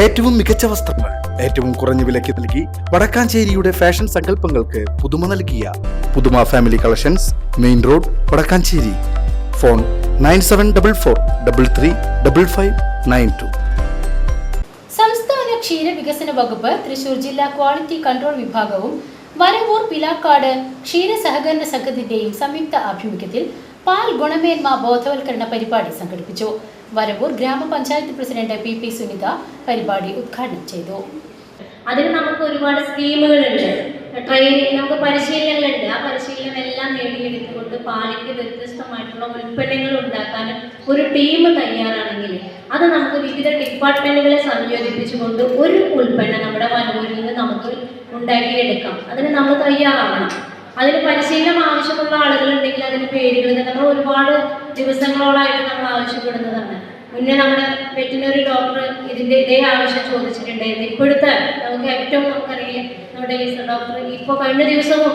ഏറ്റവും മികച്ച വസ്ത്രങ്ങൾ ഏറ്റവും കുറഞ്ഞ വിലയ്ക്ക് നൽകി വടക്കാഞ്ചേരിയുടെ ഫാഷൻ സങ്കല്പങ്ങൾക്ക് പുതുമ നൽകിയ പുതുമ family collections main road Vadakkanchery. Phone nine seven double four double three double five nine two. സംസ്ഥാന ക്ഷീരവികസന വകുപ്പ് തൃശൂർ ജില്ലാ ക്വാളിറ്റി കൺട്രോൾ വിഭാഗവും വരവൂർ പിലാക്കാട് ക്ഷീര സഹകരണ സംഘത്തിന്റെയും സംയുക്ത ആഭിമുഖ്യത്തിൽ പാൽ ഗുണമേന്മ ബോധവൽക്കരണ പരിപാടി സംഘടിപ്പിച്ചു. വരവൂർ ഗ്രാമപഞ്ചായത്ത് പ്രസിഡന്റ് പി പി സുനിത പരിപാടി ഉദ്ഘാടനം ചെയ്തു. അതിന് നമുക്ക് ഒരുപാട് സ്കീമുകളുണ്ട്. ട്രെയിനിങ് നമുക്ക് പരിശീലനങ്ങളുണ്ട്. ആ പരിശീലനം എല്ലാം നേടിയെടുത്തുകൊണ്ട് പാലിക്ക് വ്യത്യസ്തമായിട്ടുള്ള ഉൽപ്പന്നങ്ങൾ ഉണ്ടാക്കാനും ഒരു ടീം തയ്യാറാണെങ്കിൽ അത് നമുക്ക് വിവിധ ഡിപ്പാർട്ട്മെന്റുകളെ സംയോജിപ്പിച്ചുകൊണ്ട് ഒരു ഉൽപ്പന്നം നമ്മുടെ വനൂരിൽ നിന്ന് നമുക്ക് ഉണ്ടാക്കിയെടുക്കാം. അതിന് നമ്മൾ തയ്യാറാവണം. അതിന് പരിശീലനം ആവശ്യമുള്ള ആളുകളുണ്ടെങ്കിൽ അതിന് പേരുകൾ നമ്മൾ ഒരുപാട് ദിവസങ്ങളോളായിട്ട് നമ്മൾ ആവശ്യപ്പെടുന്നതാണ്. മുന്നേ നമ്മുടെ വെറ്റിനറി ഡോക്ടർ ഇതിന്റെ ഇതേ ആവശ്യം ചോദിച്ചിട്ടുണ്ടായിരുന്നു. ഇപ്പോഴത്തെ നമുക്ക് ഏറ്റവും നമുക്കറിയാം നമ്മുടെ ഡോക്ടർ ദിവസവും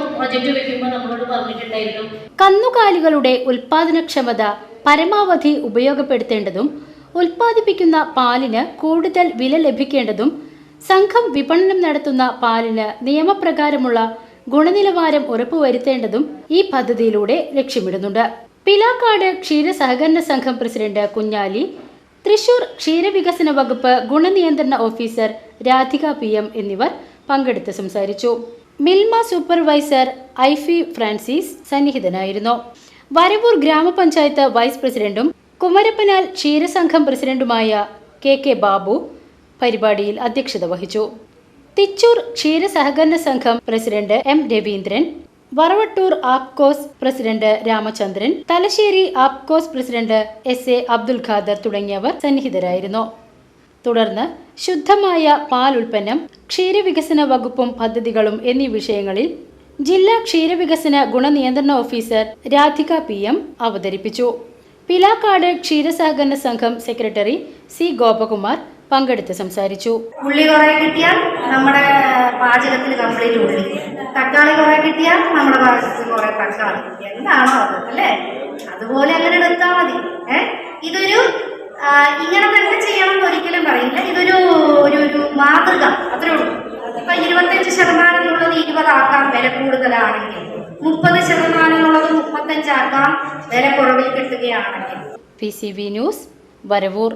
നമ്മളോട് കന്നുകാലികളുടെ ഉൽപാദനക്ഷമത പരമാവധി ഉപയോഗപ്പെടുത്തേണ്ടതും ഉൽപ്പാദിപ്പിക്കുന്ന പാലിന് കൂടുതൽ വില ലഭിക്കേണ്ടതും സംഘം വിപണനം നടത്തുന്ന പാലിന് നിയമപ്രകാരമുള്ള ഗുണനിലവാരം ഉറപ്പുവരുത്തേണ്ടതും ഈ പദ്ധതിയിലൂടെ ലക്ഷ്യമിടുന്നുണ്ട്. പിലാക്കാട് ക്ഷീര സഹകരണ സംഘം പ്രസിഡന്റ് കുഞ്ഞാലി തൃശൂർ ക്ഷീരവികസന വകുപ്പ് ഗുണനിയന്ത്രണ ഓഫീസർ രാധിക പി എം എന്നിവർ പങ്കെടുത്ത് സംസാരിച്ചു. മിൽമ സൂപ്പർവൈസർ ഐഫി ഫ്രാൻസിസ് സന്നിഹിതനായിരുന്നു. വരവൂർ ഗ്രാമപഞ്ചായത്ത് വൈസ് പ്രസിഡന്റും കുമരപ്പനാൽ ക്ഷീരസംഘം പ്രസിഡന്റുമായ കെ കെ ബാബു പരിപാടിയിൽ അധ്യക്ഷത വഹിച്ചു. തിച്ചൂർ ക്ഷീര സഹകരണ സംഘം president M Raveendran Varavattoor APCOS president Ramachandran Thalassery APCOS president S A Abdul Khader തുടങ്ങിയവർ സന്നിഹിതരായിരുന്നു. തുടർന്ന് ശുദ്ധമായ പാൽ ഉൽപ്പന്നം ക്ഷീരവികസന വകുപ്പും പദ്ധതികളും എന്നീ വിഷയങ്ങളിൽ ജില്ലാ ക്ഷീരവികസന ഗുണനിയന്ത്രണ ഓഫീസർ രാധിക പി എം അവതരിപ്പിച്ചു. പിലാക്കാട് ക്ഷീരസഹകരണ സംഘം സെക്രട്ടറി സി ഗോപകുമാർ പങ്കെടുത്ത് സംസാരിച്ചു. ഉള്ളി കുറേ കിട്ടിയാൽ നമ്മുടെ പാചകത്തിൽ കംപ്ലീറ്റ് ഉള്ളി. തക്കാളി കുറേ കിട്ടിയാൽ നമ്മുടെ പാചകത്തിൽ കുറേ തക്കാളി. എന്താണോ അത് അല്ലേ? അതുപോലെ അങ്ങനെ എടുത്താൽ മതി. ഇതൊരു ഇങ്ങനെ തന്നെ ചെയ്യണം എന്ന് ഒരിക്കലും പറയില്ല. ഇതൊരു ഒരു ഒരു മാതൃക. അത്രേ ഉള്ളൂ. ഇപ്പൊ ഇരുപത്തഞ്ച് ശതമാനം എന്നുള്ളത് ഇരുപതാക്കാം വില കൂടുതലാണെങ്കിൽ. മുപ്പത് ശതമാനം എന്നുള്ളത് മുപ്പത്തഞ്ചാക്കാം വില കുറവിൽ കിട്ടുകയാണെങ്കിൽ. P C B news Varavoor.